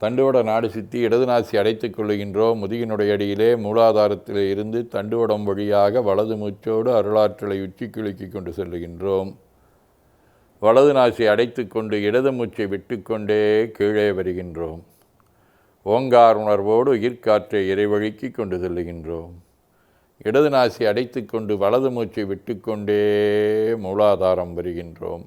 தண்டுவட நாடு சித்தி இடது நாசி அடைத்துக் கொள்ளுகின்றோம் முதுகினுடைய அடியிலே மூலாதாரத்தில் இருந்து தண்டுவடம் வழியாக வலது மூச்சோடு அருளாற்றலை உச்சி கிழுக்கி கொண்டு செல்லுகின்றோம். வலது நாசி அடைத்து கொண்டு இடது மூச்சை விட்டுக்கொண்டே கீழே வருகின்றோம். ஓங்கார் உணர்வோடு உயிர்காற்றை இறைவழுக்கி கொண்டு செல்லுகின்றோம். இடது நாசி அடைத்து கொண்டு வலது மூச்சை விட்டுக்கொண்டே மூலாதாரம் வருகின்றோம்.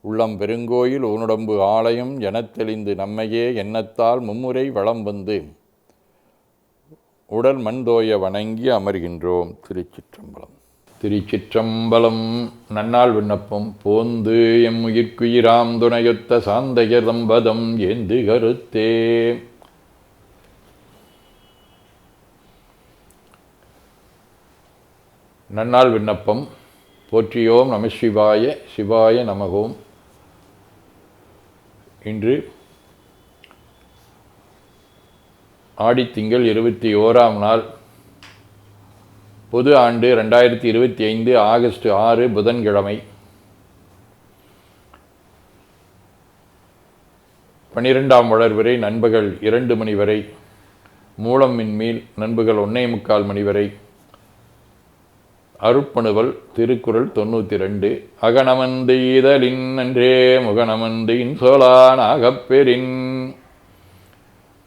உள்ளம் பெருங்கோயில் ஊனுடம்பு ஆலயம் எனத் தெளிந்து நம்மையே எண்ணத்தால் மும்முறை வளம் வந்து உடல் மண்தோய வணங்கி அமர்கின்றோம். திருச்சிற்றம்பலம். திருச்சிற்றம்பலம் நன்னாள் விண்ணப்பம். போந்து எம் உயிர்க்குயிராம் துணையொத்த சாந்தையர் தம்பதம் ஏந்து கருத்தே. நன்னாள் விண்ணப்பம். போற்றியோம் நம சிவாய சிவாய நமகோம். இன்று ஆடித்திங்கள் இருபத்தி ஓராம் நாள் பொது ஆண்டு ரெண்டாயிரத்தி இருபத்தி ஐந்து ஆகஸ்ட் ஆறு புதன்கிழமை. பனிரெண்டாம் வளர்வரை நண்பகல் இரண்டு மணி வரை மூலம் மின்மீல் நண்பகல் ஒன்னே முக்கால் மணி வரை அருட்பணுவல் திருக்குறள் தொண்ணூற்றி ரெண்டு அகனமந்து ஈதலின் நன்றே முகனமந்து இன்சோலான் அகப்பெரின்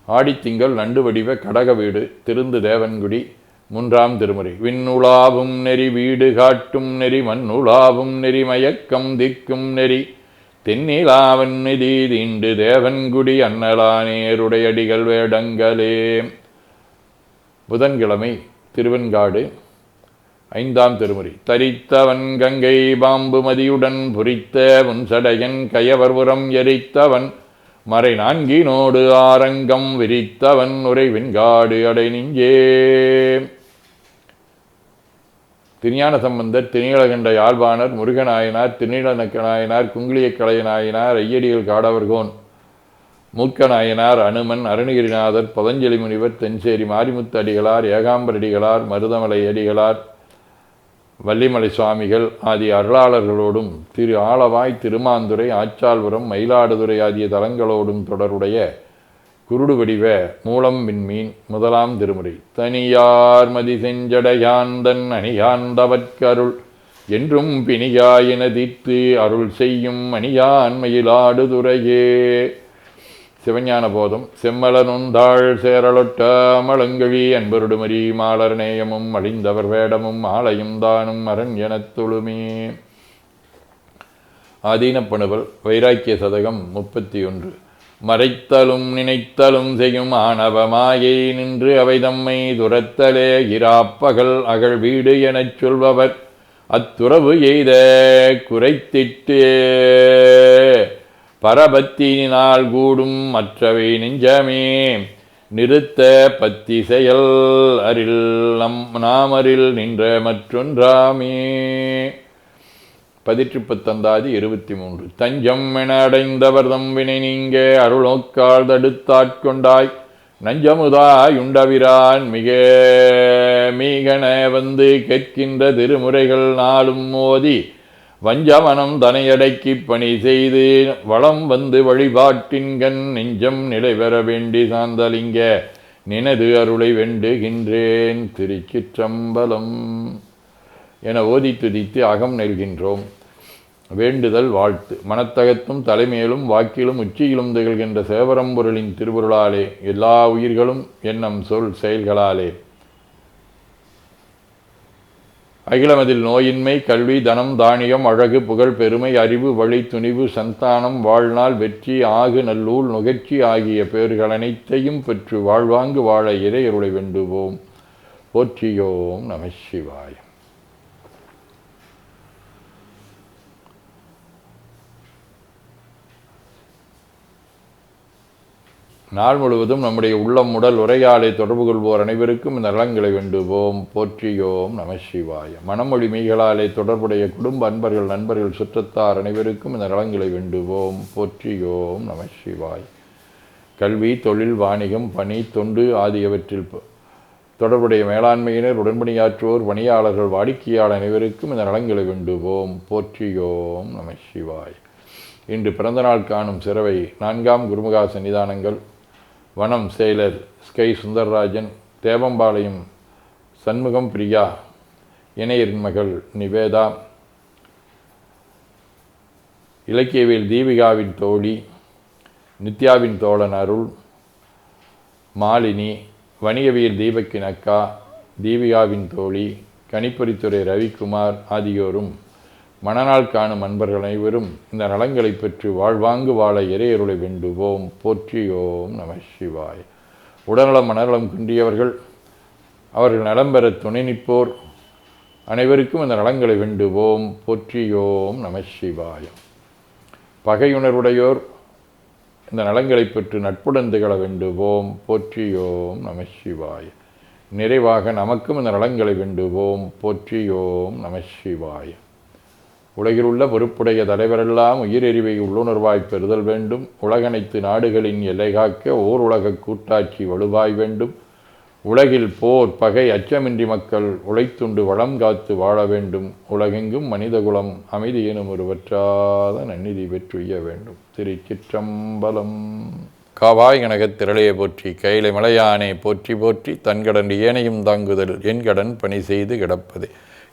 ஆடித்திங்கள் நண்டு வடிவ கடக வீடு திருந்து தேவன்குடி மூன்றாம் திருமுறை. விண்ணுலாவும் நெறி வீடு காட்டும் நெறி மண்ணுலாவும் நெறி மயக்கம் திக்கும் நெறி. தென்னிலாவன் நிதி தீண்டு தேவன்குடி அன்னலானேருடையடிகள் வேடங்களே. புதன்கிழமை திருவெண்காடு ஐந்தாம் திருமுறை. தரித்தவன் கங்கை பாம்பு மதியுடன் புரித்த உன்சடையன் கயவர்புறம் எரித்தவன் மறை நான்கினோடு ஆரங்கம் விரித்தவன் உறைவின் காடு அடை நெஞ்சே. திருஞான சம்பந்தர் திருநீலகண்ட யாழ்வாணர் முருகநாயனார் திருநீலநக்க நாயனார் கலைய நாயனார் ஐயடிகள் காடவர்கோன் மூக்க நாயனார் அனுமன் அருணகிரிநாதர் பதஞ்சலி முனிவர் தென்சேரி மாரிமுத்து அடிகளார் ஏகாம்பரடிகளார் மருதமலை அடிகளார் வள்ளிமலை சுவாமிகள் ஆதி அருளாளர்களோடும் திரு ஆலவாய் திருமாந்துறை ஆச்சால்புரம் மயிலாடுதுறை ஆகிய தலங்களோடும் தொடர்புடைய குருடு வடிவ மூலம் விண்மீன் முதலாம் திருமுறை. தனியார் மதி செஞ்சடையாந்தன் அணியாந்தவற்கருள் என்றும் பிணியாயின தீர்த்து அருள் செய்யும் அணியான் மயிலாடுதுறையே. சிவஞான போதும் செம்மலனுந்தாள் சேரலொட்ட மலங்கழி அன்பருடுமரி மாலர் நேயமும் அழிந்தவர் வேடமும் ஆலயம் தானும் அரண் எனத் தொழுமே. ஆதீனப்பணுவல் வைராக்கிய சதகம் முப்பத்தி ஒன்று மறைத்தலும் நினைத்தலும் செய்யும் ஆணவமாயை நின்று அவை தம்மை துரத்தலே இராப்பகல் அகழ் வீடு எனச் சொல்பவர். அத்துறவு எய்த குறைத்திட்டு. பரபத்தினால் கூடும் மற்றவை நெஞ்சமே. நிறுத்த பத்தி செயல் அரில் நம் நாமரில் நின்ற மற்றொன்றாமே. பதிற்று பத்தந்தாதி இருபத்தி மூன்று தஞ்சம் என அடைந்தவர் தம்பினை நீங்க அருளோக்கால் தடுத்தாட்கொண்டாய் நஞ்சமுதாய் உண்டவிரான் மிக மீகன வந்து கேட்கின்ற திருமுறைகள் நாளும் மோதி வஞ்சமனம் தனையடக்கி பணி செய்து வளம் வந்து வழிபாட்டின்கண் நெஞ்சம் நிலை பெற வேண்டி சாந்தலிங்க நினது அருளை வெண்டுகின்றேன் திருச்சிற்றம்பலம் என ஓதி துதித்து அகம் நெல்கின்றோம். வேண்டுதல் வாழ்த்து. மனத்தகத்தும் தலைமையிலும் வாக்கிலும் உச்சியிலும் திகழ்கின்ற சேவரம்பொருளின் திருவுருளாலே எல்லா உயிர்களும் எண்ணம் சொல் செயல்களாலே. அகிலமதில் நோயின்மை கல்வி தனம் தானியம் அழகு புகழ் பெருமை அறிவு வழி துணிவு சந்தானம் வாழ்நாள் வெற்றி ஆகு நல்லூல் நுகர்ச்சி ஆகிய பெயர்கள் அனைத்தையும் பெற்று வாழ்வாங்கு வாழ இறையருளை வேண்டுவோம். போற்றியோம் நம சிவாயம் நாள் முழுவதும் நம்முடைய உள்ளம் உடல் உரையாடை தொடர்பு கொள்வோர் அனைவருக்கும் இந்த நலன்களை வேண்டுவோம். போற்றியோம் நம சிவாய. மனமொழி மெய்களாலே தொடர்புடைய குடும்ப அன்பர்கள் நண்பர்கள் சுற்றத்தார் அனைவருக்கும் இந்த நலன்களை வேண்டுவோம். போற்றியோம் நம சிவாய். கல்வி தொழில் வாணிகம் பணி தொண்டு ஆகியவற்றில் தொடர்புடைய மேலாண்மையினர் உடன்பணியாற்றுவோர் பணியாளர்கள் வாடிக்கையாளர் அனைவருக்கும் இந்த நலன்களை வேண்டுவோம். போற்றியோம் நம சிவாய். இன்று பிறந்தநாள் காணும் சிறவை நான்காம் குருமுகா சன்னிதானங்கள். வனம் செயலர் ஸ்கை சுந்தர்ராஜன் தேவம்பாளையம் சண்முகம் பிரியா இணையரின் மகள் நிவேதா இலக்கியவியல் தீபிகாவின் தோழி நித்யாவின் தோழன் அருள் மாலினி வணிகவியல் தீபக்கின் அக்கா தீபிகாவின் தோழி கணிப்பொறித்துறை ரவிக்குமார் ஆகியோரும் மணநாள் காணும் அன்பர்கள் அனைவரும் இந்த நலங்களை பெற்று வாழ்வாங்கு வாழ இறையருளை வேண்டுவோம். போற்றியோம் நம சிவாய். உடல்நலம் மனநலம் குன்றியவர்கள் அவர்கள் நலம் பெற துணை நிற்போர். அனைவருக்கும் இந்த நலங்களை வேண்டுவோம். போற்றியோம் நம சிவாயம் பகையுணர்வுடையோர் இந்த நலங்களை பெற்று நட்புடன் திகழ வேண்டுவோம். போற்றியோம் நம சிவாய். நிறைவாக நமக்கும் இந்த நலங்களை வேண்டுவோம். போற்றியோம் நம சிவாயம் உலகில் உள்ள பொறுப்புடைய தலைவரெல்லாம் உயிரெறிவை உள்ளுணர்வாய் பெறுதல் வேண்டும். உலகனைத்து நாடுகளின் எல்லை காக்க ஓர் உலக கூட்டாட்சி வலுவாய் வேண்டும். உலகில் போர் பகை அச்சமின்றி மக்கள் உழைத்துண்டு வளம் காத்து வாழ வேண்டும். உலகெங்கும் மனிதகுலம் அமைதி எனும் ஒரு வற்றாத நன்னிதி பெற்றுய வேண்டும். திருச்சிற்றம்பலம். காவாய் கனகத் திரளையை போற்றி கையில மலையானே போற்றி போற்றி தன்கடன் ஏனையும் தாங்குதல் என் கடன் பணி செய்து கிடப்பதே.